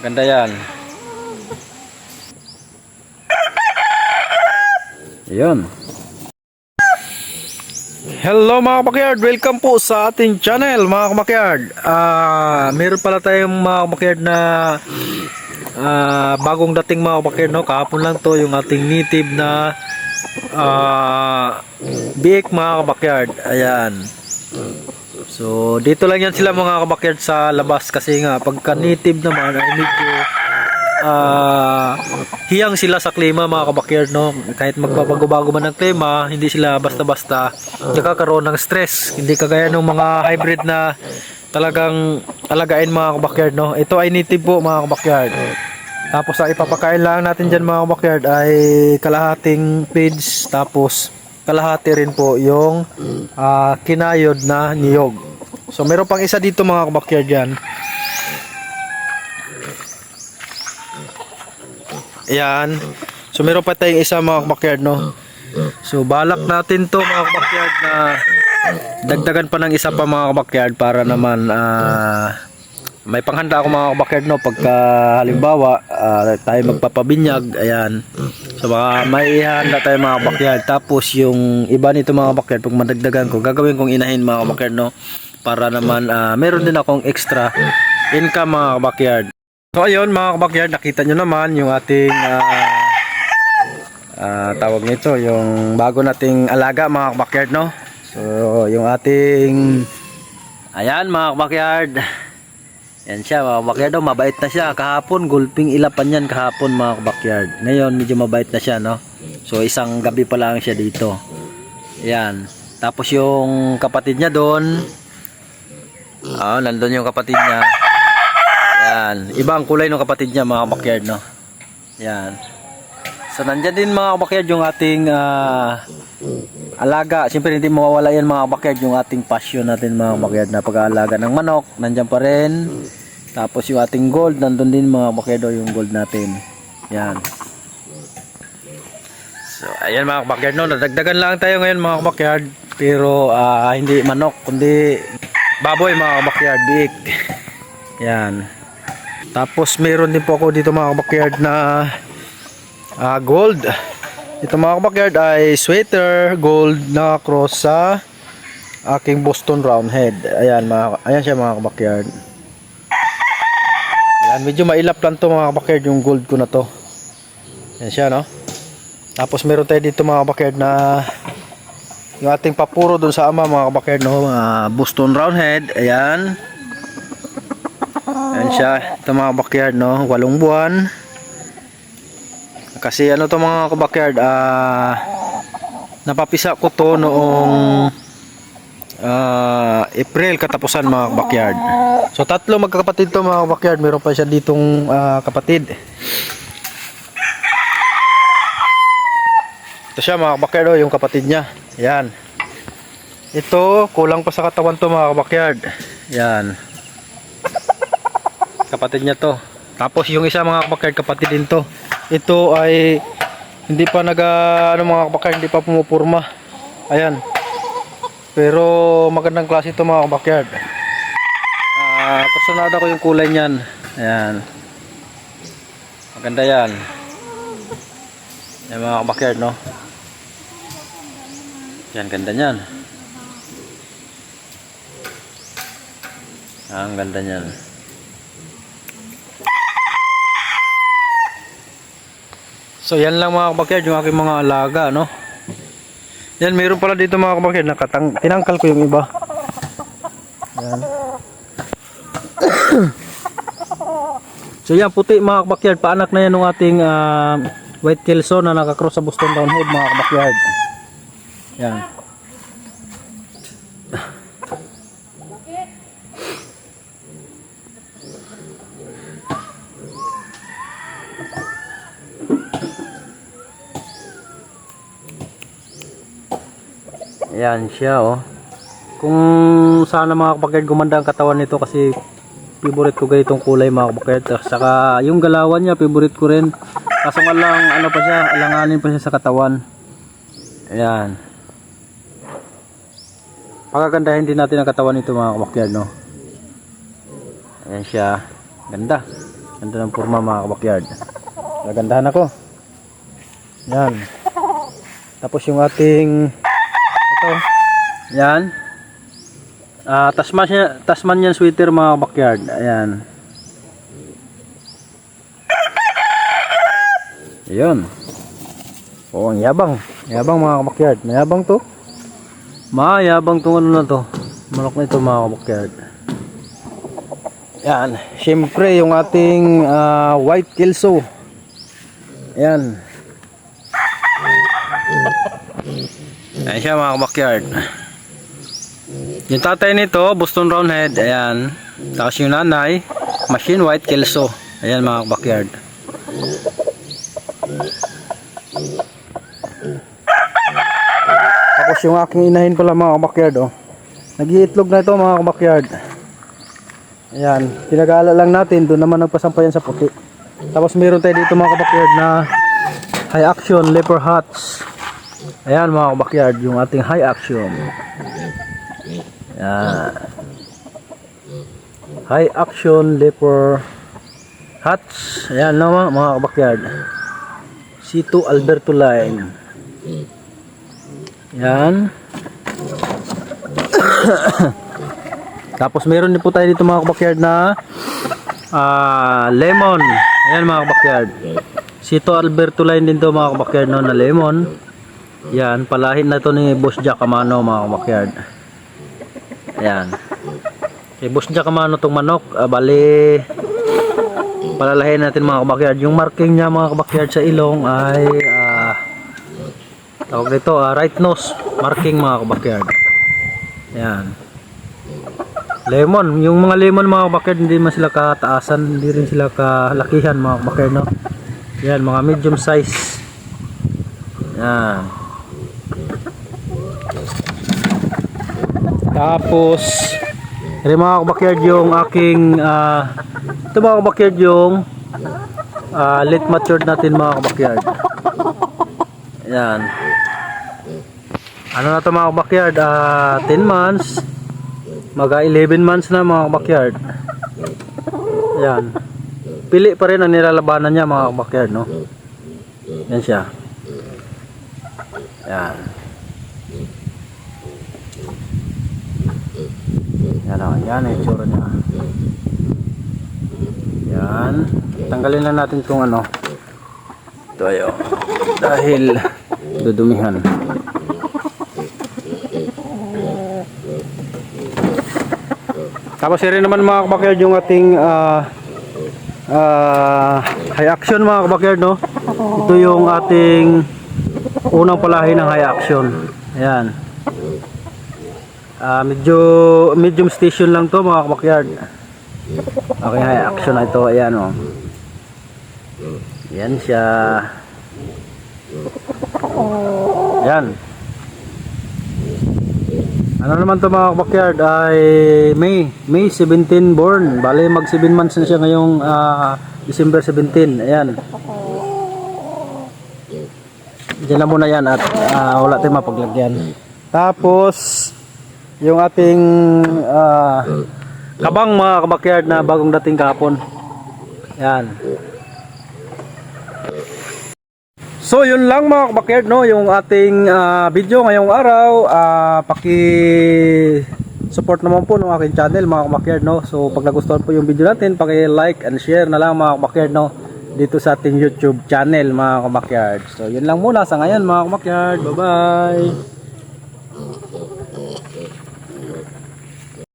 Maganda yan. Yun. Hello mga kabakyard, welcome po sa ating channel mga kabakyard. Ah, meron pala tayong mga kabakyard na ah, bagong dating mga kabakyard no. Kahapon lang to yung ating native na ah, biik mga kabakyard. Ayan. So, dito lang yan sila mga kabakyard sa labas kasi nga pagka native naman ay medyo ah, hiyang sila sa klima mga kabakyard no. Kahit magbabago-bago man ng klima, hindi sila basta-basta nakakaroon ng stress. Hindi kagaya ng mga hybrid na talagang alagain mga kabakyard no. Ito ay native po mga kabakyard. Tapos ang ipapakain lang natin dyan mga kabakyard ay kalahating feeds tapos kalahati rin po yung ah, kinayod na niyog. So meron pang isa dito mga kabakyard yan. Yan. So meron pa tayong isa mga kabakyard no. So balak natin to mga kabakyard na dagdagan pa ng isa pa mga kabakyard para naman ah, may panghanda ako mga kabakyard no? Pagka halimbawa ah, tayo magpapabinyag ayan. So baka may ihanda tayo mga kabakyard. Tapos yung iba nito mga kabakyard pag madagdagan ko gagawin kong inahin mga kabakyard no? Para naman ah, meron din akong extra income mga kabakyard. So ayun mga kabakyard nakita nyo naman yung ating ah, ah, tawag nito yung bago nating alaga mga kabakyard no? So yung ating ayan mga kabakyard yan siya mga kabakyard oh, mabait na siya. Kahapon gulping ilapan yan kahapon mga kabakyard ngayon medyo mabait na siya no? So isang gabi pa lang siya dito. Yan. Tapos yung kapatid niya doon. Ah nandun yung kapatid niya. Yan. Ibang kulay ng kapatid niya mga kabakyard no? Yan. So nandyan din mga kabakyard yung ating ah, alaga. Siyempre hindi mawawala yan mga kabakyard yung ating passion natin mga kabakyard na pag-aalaga ng manok. Nandyan pa rin. Tapos yung ating gold, nandun din mga kabakyard oh, yung gold natin. Yan. So ayan mga kabakyard no, nadagdagan lang tayo ngayon mga kabakyard. Pero ah, hindi manok, kundi baboy mga kabakyard, biik. Yan. Tapos meron din po ako dito mga kabakyard na Ah, gold. Ito mga kabakyard ay sweater gold na cross sa aking Boston Roundhead. Ayan, mga, ayan siya mga kabakyard. Ayan, medyo mailap lang to mga kabakyard yung gold ko na to. Ayan siya, no? Tapos meron tayo dito mga kabakyard na yung ating papuro dun sa ama mga kabakyard, no? Mga Boston Roundhead. Ayan. Ayan siya. Ito mga kabakyard, no? Walong buwan. Kasi ano to mga kabakyard, ah napapisa ko to noong ah, April katapusan mga kabakyard. So tatlo magkakapatid to mga kabakyard, meron pa siya ditong ah, kapatid. Ito siya mga kabakyard, oh, yung kapatid niya. Yan. Ito, kulang pa sa katawan to mga kabakyard. Yan. Kapatid niya to. Tapos yung isa mga kabakyard, kapatid din to. Ito ay hindi pa nag ano mga kabakyard, hindi pa pumupurma. Ayan. Pero magandang klase ito mga kabakyard. Ah, kusunada ko yung kulay niyan. Ayan. Maganda yan. Yan mga kabakyard, no? Yan, ganda niyan. Ah, ang ganda niyan. So yan lang mga kabakyard yung aking mga alaga no. Yan mayroon pala dito mga kabakyard nakatang tinangkal ko yung iba. Yan. so yan puti mga kabakyard paanak na yan ng ating ah, white kelso na nakakross sa Boston Downhead mga kabakyard. Yan. Yan siya oh. Kung sana mga kabakyard gumanda ang katawan nito kasi favorite ko ganitong kulay mga kabakyard. Saka yung galawan niya favorite ko rin. Kaso nga lang ano pa siya, alanganin pa siya sa katawan. Ayan. Pagagandahin din natin ang katawan nito mga kabakyard no. Ayan siya. Ganda. Ganda ng forma mga kabakyard. Nagandahan ako. Yan. Tapos yung ating ito. Yan. Ah, Tasmanian Tasmanian sweater mga backyard. Ayan. Ayun. Oo, ang yabang. Yabang mga backyard. Mayabang to. Mayabang tong ano na to. Manok na ito mga backyard. Yan. Siyempre yung ating ah, white kelso. Ayan. Ayan siya mga backyard. Yung tatay nito, Boston Roundhead, ayan. Tapos yung nanay, Machine White Kelso. Ayan mga backyard. Tapos yung aking inahin pala mga backyard, oh. Nag-iitlog na ito mga backyard. Ayan, pinag-aala lang natin, doon naman nagpasampayan sa puti. Tapos meron tayo dito mga backyard na high action leopard hats. Ayan mga backyard, yung ating high action. Yan. High action leopard hats. Ayan no, mga, mga backyard. C2 Alberto line. Yan. Tapos meron din po tayo dito mga backyard na ah, lemon. Ayan mga backyard. C2 Alberto line din to mga backyard no, na lemon. Yan, palahin na to ni Boss Jack Amano mga backyard. Ayan. Kay Boss Jack Amano tong manok, ah, bali palalahin natin mga kabakyard. Yung marking niya mga kabakyard sa ilong ay ah tawag dito, ah, right nose marking mga kabakyard. Ayan. Lemon, yung mga lemon mga kabakyard hindi man sila kataasan, hindi rin sila kalakihan mga kabakyard no. Yan, mga medium size. Yan. Tapos, rin mga kabakyard yung aking, ah, ito mga kabakyard yung ah, late matured natin mga kabakyard. Yan. Ano na ito mga kabakyard? Ah, 10 months. Maga 11 months na mga kabakyard. Yan. Pili pa rin ang nilalabanan niya mga kabakyard, no? Yan siya. Yan. Yan o, yan ang itsura niya. Yan. Tanggalin lang natin itong ano. Ito ayo. Dahil dudumihan. Tapos rin naman mga kabakyard yung ating ah ah, high action mga kabakyard no. Ito yung ating unang palahi ng high action. Ayan. Ah, medyo medium station lang to mga kabakyard. Okay, high action na ito. Ayan o. Yan siya. Yan. Ano naman to mga kabakyard ay May. May 17 born. Bale mag 7 months na siya ngayong ah, December 17. Ayan. Diyan na muna yan at ah, wala tayong mapaglagyan. Tapos, yung ating ah, kabang mga kabakyard na bagong dating kahapon. Yan. So yun lang mga kabakyard no, yung ating ah, video ngayong araw. Ah, paki support naman po ng aking channel mga kabakyard no. So pag nagustuhan po yung video natin, paki-like and share na lang mga kabakyard no dito sa ating YouTube channel mga kabakyard. So yun lang muna sa ngayon mga kabakyard. Bye-bye.